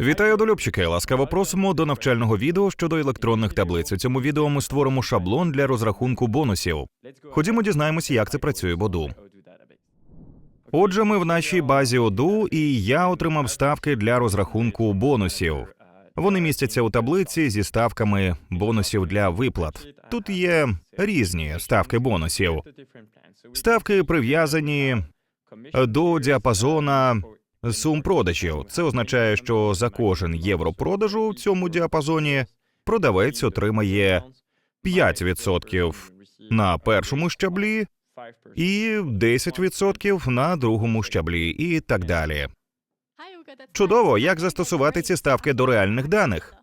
Вітаю, долюбчики! Ласкаво просимо до навчального відео щодо електронних таблиць. У цьому відео ми створимо шаблон для розрахунку бонусів. Ходімо, дізнаємося, як це працює в Odoo. Отже, ми в нашій базі Odoo, і я отримав ставки для розрахунку бонусів. Вони містяться у таблиці зі ставками бонусів для виплат. Тут є різні ставки бонусів. Ставки прив'язані до діапазона сум продажів. Це означає, що за кожен євро продажу в цьому діапазоні продавець отримає 5% на першому щаблі і 10% на другому щаблі, і так далі. Чудово, як застосувати ці ставки до реальних даних?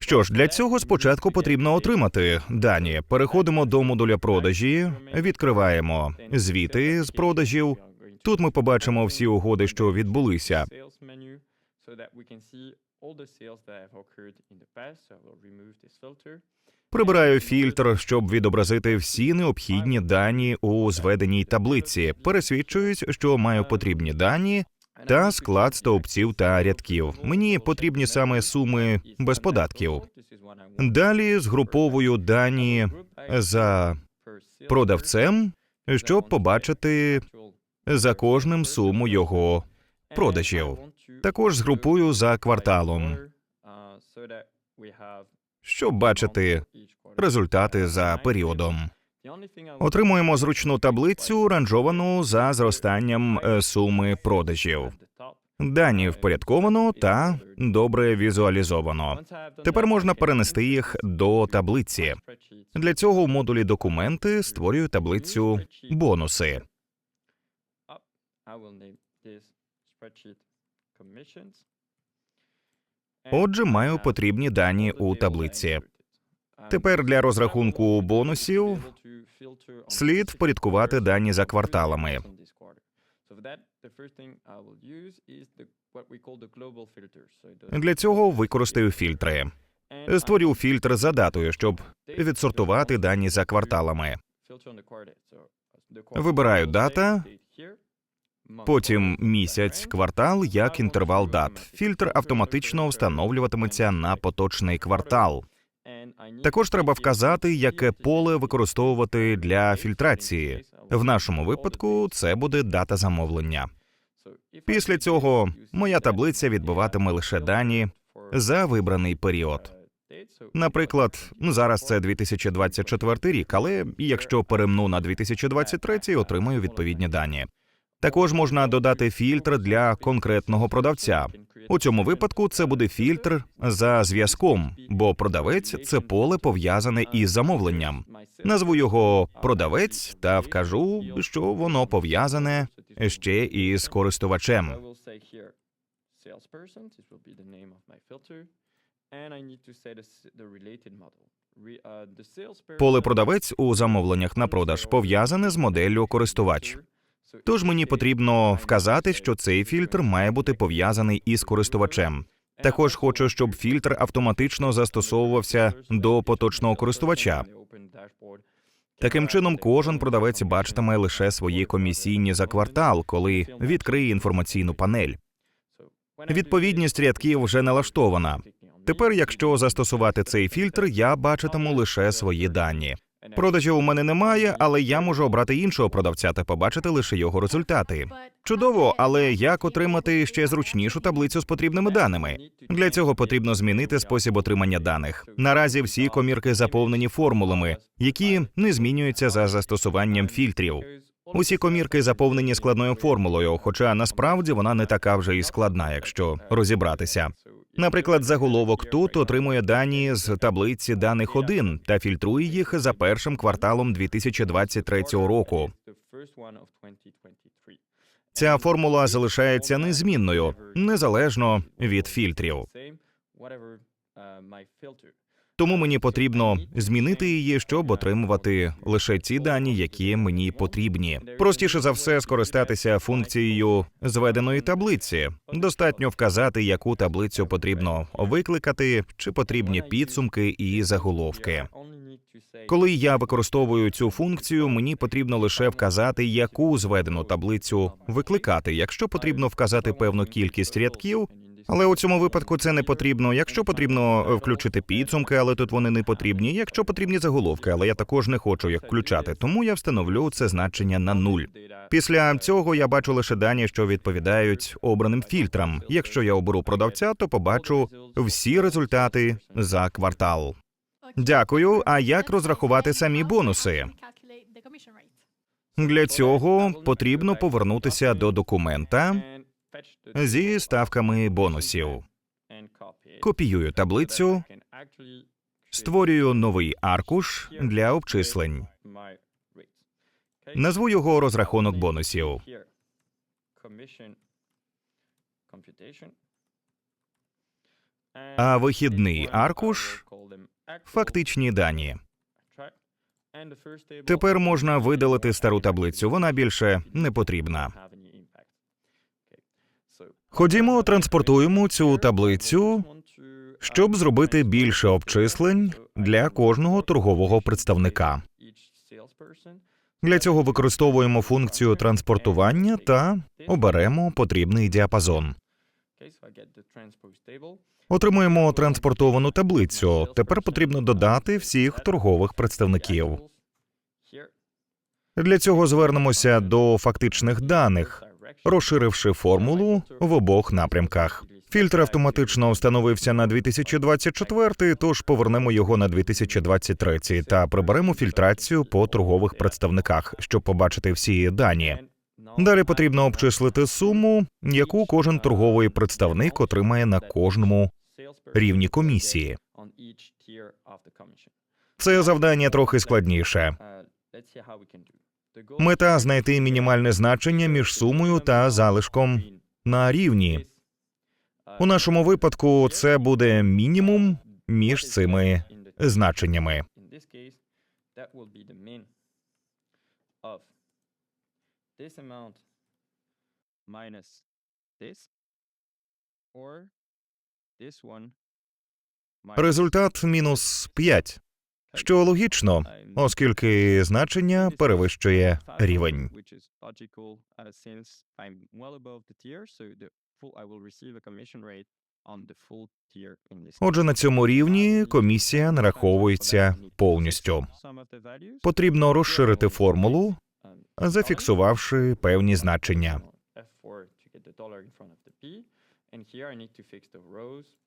Що ж, для цього спочатку потрібно отримати дані. Переходимо до модуля продажі, відкриваємо звіти з продажів. Тут ми побачимо всі угоди, що відбулися. Прибираю фільтр, щоб відобразити всі необхідні дані у зведеній таблиці. Пересвідчуюсь, що маю потрібні дані та склад стовпців та рядків. Мені потрібні саме суми без податків. Далі згруповую дані за продавцем, щоб побачити за кожним суму його продажів. Також згрупую за кварталом, щоб бачити результати за періодом. Отримуємо зручну таблицю, ранжовану за зростанням е, суми продажів. Дані впорядковано та добре візуалізовано. Тепер можна перенести їх до таблиці. Для цього в модулі документи створюю таблицю бонуси. Отже, маю потрібні дані у таблиці. Тепер для розрахунку бонусів слід впорядкувати дані за кварталами. Для цього використаю фільтри. Створю фільтр за датою, щоб відсортувати дані за кварталами. Вибираю дата, потім місяць, квартал як інтервал дат. Фільтр автоматично встановлюватиметься на поточний квартал. Також треба вказати, яке поле використовувати для фільтрації. В нашому випадку це буде дата замовлення. Після цього моя таблиця відбиватиме лише дані за вибраний період. Наприклад, зараз це 2024 рік, але якщо перемну на 2023, отримаю відповідні дані. Також можна додати фільтр для конкретного продавця. У цьому випадку це буде фільтр за зв'язком, бо продавець це поле пов'язане із замовленням. Назву його продавець та вкажу, що воно пов'язане ще із користувачем. Поле продавець у замовленнях на продаж пов'язане з моделлю користувач. Тож мені потрібно вказати, що цей фільтр має бути пов'язаний із користувачем. Також хочу, щоб фільтр автоматично застосовувався до поточного користувача. Таким чином, кожен продавець бачитиме лише свої комісійні за квартал, коли відкриє інформаційну панель. Відповідність рядків вже налаштована. Тепер, якщо застосувати цей фільтр, я бачитиму лише свої дані. Продажів у мене немає, але я можу обрати іншого продавця та побачити лише його результати. Чудово, але як отримати ще зручнішу таблицю з потрібними даними? Для цього потрібно змінити спосіб отримання даних. Наразі всі комірки заповнені формулами, які не змінюються за застосуванням фільтрів. Усі комірки заповнені складною формулою, хоча насправді вона не така вже і складна, якщо розібратися. Наприклад, заголовок тут отримує дані з таблиці даних 1 та фільтрує їх за першим кварталом 2023 року. Ця формула залишається незмінною незалежно від фільтрів. Тому мені потрібно змінити її, щоб отримувати лише ті дані, які мені потрібні. Простіше за все скористатися функцією зведеної таблиці. Достатньо вказати, яку таблицю потрібно викликати, чи потрібні підсумки і заголовки. Коли я використовую цю функцію, мені потрібно лише вказати, яку зведену таблицю викликати. Якщо потрібно вказати певну кількість рядків, Але у цьому випадку це не потрібно. Якщо потрібно е, включити підсумки, але тут вони не потрібні. Якщо потрібні заголовки, але я також не хочу їх включати, тому я встановлю це значення на нуль. Після цього я бачу лише дані, що відповідають обраним фільтрам. Якщо я оберу продавця, то побачу всі результати за квартал. Дякую. А як розрахувати самі бонуси? Для цього потрібно повернутися до документа зі ставками бонусів. Копіюю таблицю, створюю новий аркуш для обчислень. Назву його розрахунок бонусів. А вихідний аркуш фактичні дані. Тепер можна видалити стару таблицю. Вона більше не потрібна. Ходімо, транспортуємо цю таблицю, щоб зробити більше обчислень для кожного торгового представника. Для цього використовуємо функцію транспортування та оберемо потрібний діапазон. Отримуємо транспортовану таблицю. Тепер потрібно додати всіх торгових представників. Для цього звернемося до фактичних даних, розширивши формулу в обох напрямках. Фільтр автоматично встановився на 2024, тож повернемо його на 2023 та приберемо фільтрацію по торгових представниках, щоб побачити всі дані. Далі потрібно обчислити суму, яку кожен торговий представник отримає на кожному рівні комісії. Це завдання трохи складніше. Мета знайти мінімальне значення між сумою та залишком на рівні. У нашому випадку це буде мінімум між цими значеннями. Результат мінус 5, що логічно, оскільки значення перевищує рівень. Отже, на цьому рівні комісія нараховується повністю. Потрібно розширити формулу, зафіксувавши певні значення.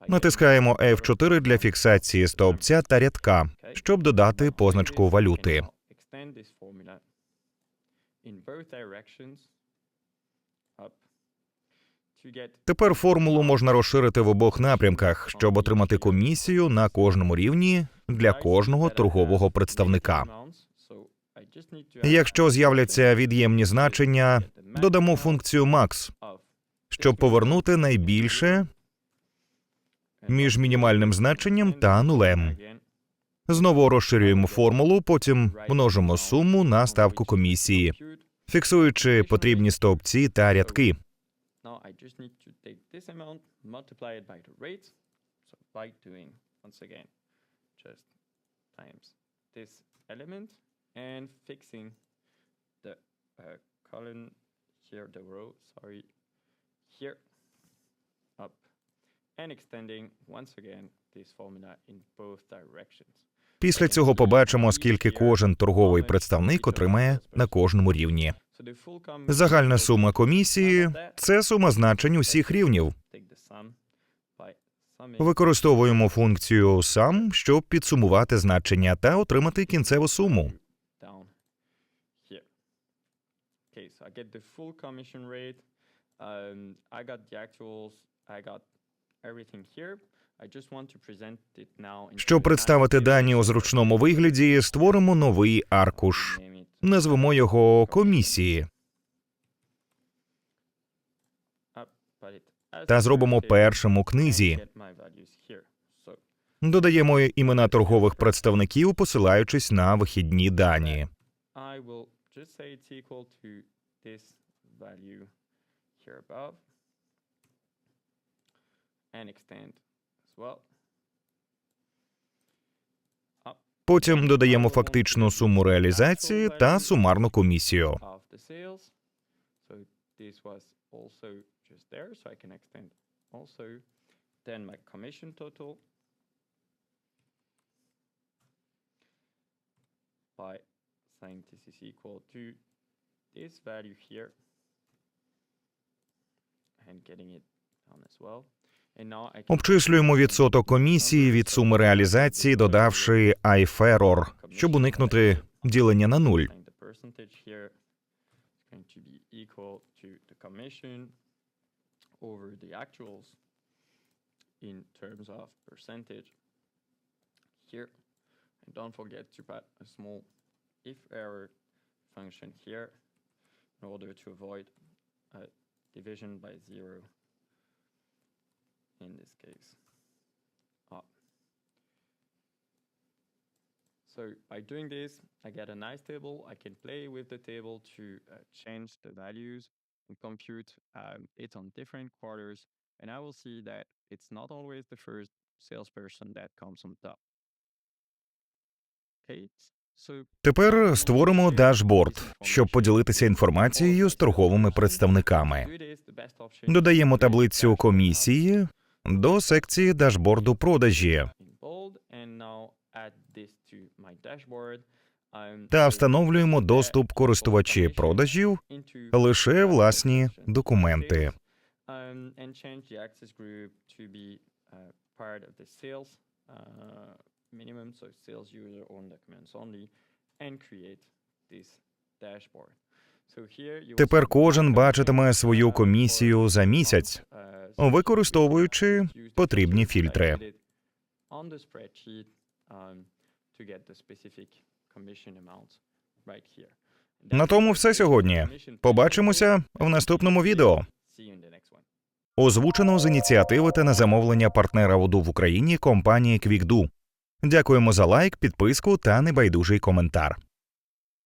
Натискаємо F4 для фіксації стовпця та рядка, щоб додати позначку валюти. Тепер формулу можна розширити в обох напрямках, щоб отримати комісію на кожному рівні для кожного торгового представника. Якщо з'являться від'ємні значення, додамо функцію max, щоб повернути найбільше між мінімальним значенням та нулем. Знову розширюємо формулу, потім множимо суму на ставку комісії, фіксуючи потрібні стовпці та рядки. And fixing the uh, column here, the row, sorry, here, up, and extending once again this formula in both directions. Після цього побачимо, скільки кожен торговий представник отримає на кожному рівні. Загальна сума комісії це сума значень усіх рівнів. Використовуємо функцію sum, щоб підсумувати значення та отримати кінцеву суму. Okay, so I get the full commission rate. Um, I got the actuals. I got. Щоб представити дані у зручному вигляді, створимо новий аркуш. Назвемо його комісії та зробимо першим у книзі. Додаємо імена торгових представників, посилаючись на вихідні дані. Here above and extend as well. Потім додаємо фактичну суму реалізації та сумарну комісію. of the sales. So this was also just there, so I can extend also. Then my commission total by saying this is equal to this value here and getting it down as well. And now I can Обчислюємо відсоток комісії від суми реалізації, додавши iFerror, щоб уникнути ділення на нуль. And don't forget to put a small if error function here in order to avoid a division by zero in this case. Ah. So by doing this, I get a nice table. I can play with the table to uh, change the values and compute um, it on different quarters. And I will see that it's not always the first salesperson that comes on top. Okay, Тепер створимо дашборд, щоб поділитися інформацією з торговими представниками. Додаємо таблицю комісії до секції дашборду продажі та встановлюємо доступ користувачі продажів лише власні документи. uh, part of the sales uh, minimum, sales user own documents only, and create this dashboard. Тепер кожен бачитиме свою uh, комісію за місяць, uh, використовуючи потрібні фільтри. on um. На тому все сьогодні. Побачимося в наступному відео. Озвучено з ініціативи та на замовлення партнера ОДУ в Україні компанії QuickDo. Дякуємо за лайк, підписку та небайдужий коментар.